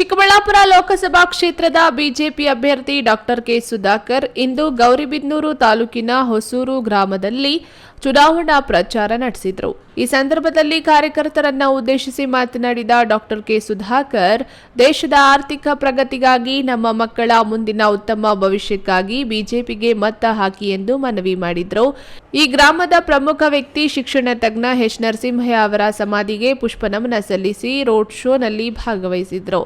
ಚಿಕ್ಕಬಳ್ಳಾಪುರ ಲೋಕಸಭಾ ಕ್ಷೇತ್ರದ ಬಿಜೆಪಿ ಅಭ್ಯರ್ಥಿ doctor K Sudhakar ಇಂದು ಗೌರಿಬಿದನೂರು ತಾಲೂಕಿನ ಹೊಸೂರು ಗ್ರಾಮದಲ್ಲಿ ಚುನಾವಣಾ ಪ್ರಚಾರ ನಡೆಸಿದರು. ಈ ಸಂದರ್ಭದಲ್ಲಿ ಕಾರ್ಯಕರ್ತರನ್ನು ಉದ್ದೇಶಿಸಿ ಮಾತನಾಡಿದ ಡಾಕ್ಟರ್ ಕೆ ಸುಧಾಕರ್, ದೇಶದ ಆರ್ಥಿಕ ಪ್ರಗತಿಗಾಗಿ ನಮ್ಮ ಮಕ್ಕಳ ಮುಂದಿನ ಉತ್ತಮ ಭವಿಷ್ಯಕ್ಕಾಗಿ ಬಿಜೆಪಿಗೆ ಮತ ಹಾಕಿ ಎಂದು ಮನವಿ ಮಾಡಿದರು. ಈ ಗ್ರಾಮದ ಪ್ರಮುಖ ವ್ಯಕ್ತಿ ಶಿಕ್ಷಣ ತಜ್ಞ ಎಚ್ ನರಸಿಂಹಯ್ಯ ಅವರ ಸಮಾಧಿಗೆ ಪುಷ್ಪನಮನ ಸಲ್ಲಿಸಿ ರೋಡ್ ಶೋನಲ್ಲಿ ಭಾಗವಹಿಸಿದ್ರು.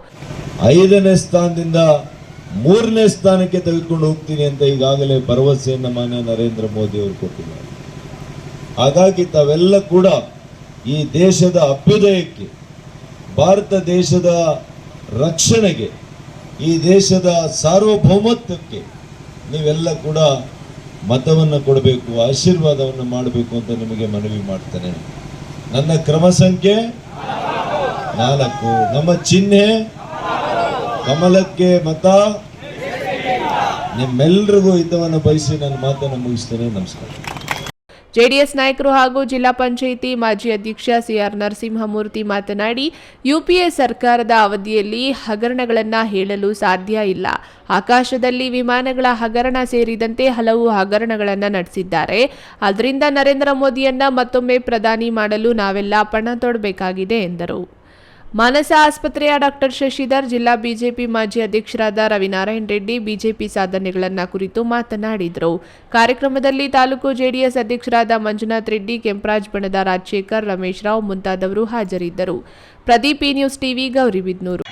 ಐದನೇ ಸ್ಥಾನದಿಂದ ಮೂರನೇ ಸ್ಥಾನಕ್ಕೆ ತೆಗೆದುಕೊಂಡು ಹೋಗ್ತೀನಿ ಅಂತ ಈಗಾಗಲೇ ಭರವಸೆಯನ್ನು ಮಾನ್ಯ ನರೇಂದ್ರ ಮೋದಿ ಅವರು ಕೊಟ್ಟಿದ್ದಾರೆ. ಹಾಗಾಗಿ ತಾವೆಲ್ಲ ಕೂಡ ಈ ದೇಶದ ಅಭ್ಯುದಯಕ್ಕೆ, ಭಾರತ ದೇಶದ ರಕ್ಷಣೆಗೆ, ಈ ದೇಶದ ಸಾರ್ವಭೌಮತ್ವಕ್ಕೆ ನೀವೆಲ್ಲ ಕೂಡ ಮತವನ್ನು ಕೊಡಬೇಕು, ಆಶೀರ್ವಾದವನ್ನು ಮಾಡಬೇಕು ಅಂತ ನಿಮಗೆ ಮನವಿ ಮಾಡ್ತೇನೆ. ನನ್ನ ಕ್ರಮ ಸಂಖ್ಯೆ ನಾಲ್ಕು. ನಮ್ಮ ಚಿಹ್ನೆ ಕಮಲಕ್ಕೆ ಮತ. ನಿಮ್ಮೆಲ್ಲರಿಗೂ ಹಿತವನ್ನು ಬಯಸಿ ನನ್ನ ಮಾತನ್ನು ಮುಗಿಸ್ತೇನೆ. ನಮಸ್ಕಾರ. ಜೆಡಿಎಸ್ ನಾಯಕರು ಹಾಗೂ ಜಿಲ್ಲಾ ಪಂಚಾಯಿತಿ ಮಾಜಿ ಅಧ್ಯಕ್ಷ ಸಿಆರ್ ನರಸಿಂಹಮೂರ್ತಿ ಮಾತನಾಡಿ ಯುಪಿಎ ಸರ್ಕಾರದ ಅವಧಿಯಲ್ಲಿ ಹಗರಣಗಳನ್ನು ಹೇಳಲು ಸಾಧ್ಯ ಇಲ್ಲ. ಆಕಾಶದಲ್ಲಿ ವಿಮಾನಗಳ ಹಗರಣ ಸೇರಿದಂತೆ ಹಲವು ಹಗರಣಗಳನ್ನು ನಡೆಸಿದ್ದಾರೆ. ಅದರಿಂದ ನರೇಂದ್ರ ಮೋದಿಯನ್ನ ಮತ್ತೊಮ್ಮೆ ಪ್ರಧಾನಿ ಮಾಡಲು ನಾವೆಲ್ಲ ಪಣ ತೊಡಬೇಕಾಗಿದೆ ಎಂದರು. ಮಾನಸ ಆಸ್ಪತ್ರೆಯ ಡಾಕ್ಟರ್ ಶಶಿಧರ್, ಜಿಲ್ಲಾ ಬಿಜೆಪಿ ಮಾಜಿ ಅಧ್ಯಕ್ಷರಾದ ರವಿನಾರಾಯಣ ರೆಡ್ಡಿ ಬಿಜೆಪಿ ಸಾಧನೆಗಳನ್ನ ಕುರಿತು ಮಾತನಾಡಿದರು. ಕಾರ್ಯಕ್ರಮದಲ್ಲಿ ತಾಲೂಕು ಜೆಡಿಎಸ್ ಅಧ್ಯಕ್ಷರಾದ ಮಂಜುನಾಥ್ ರೆಡ್ಡಿ, ಕೆಂಪರಾಜ್ ಬಣದ ರಾಜಶೇಖರ್ ರಮೇಶ್ ರಾವ್ ಮುಂತಾದವರು ಹಾಜರಿದ್ದರು. ಪ್ರದೀಪಿ ನ್ಯೂಸ್ ಟಿವಿ, ಗೌರಿಬಿದ್ನೂರು.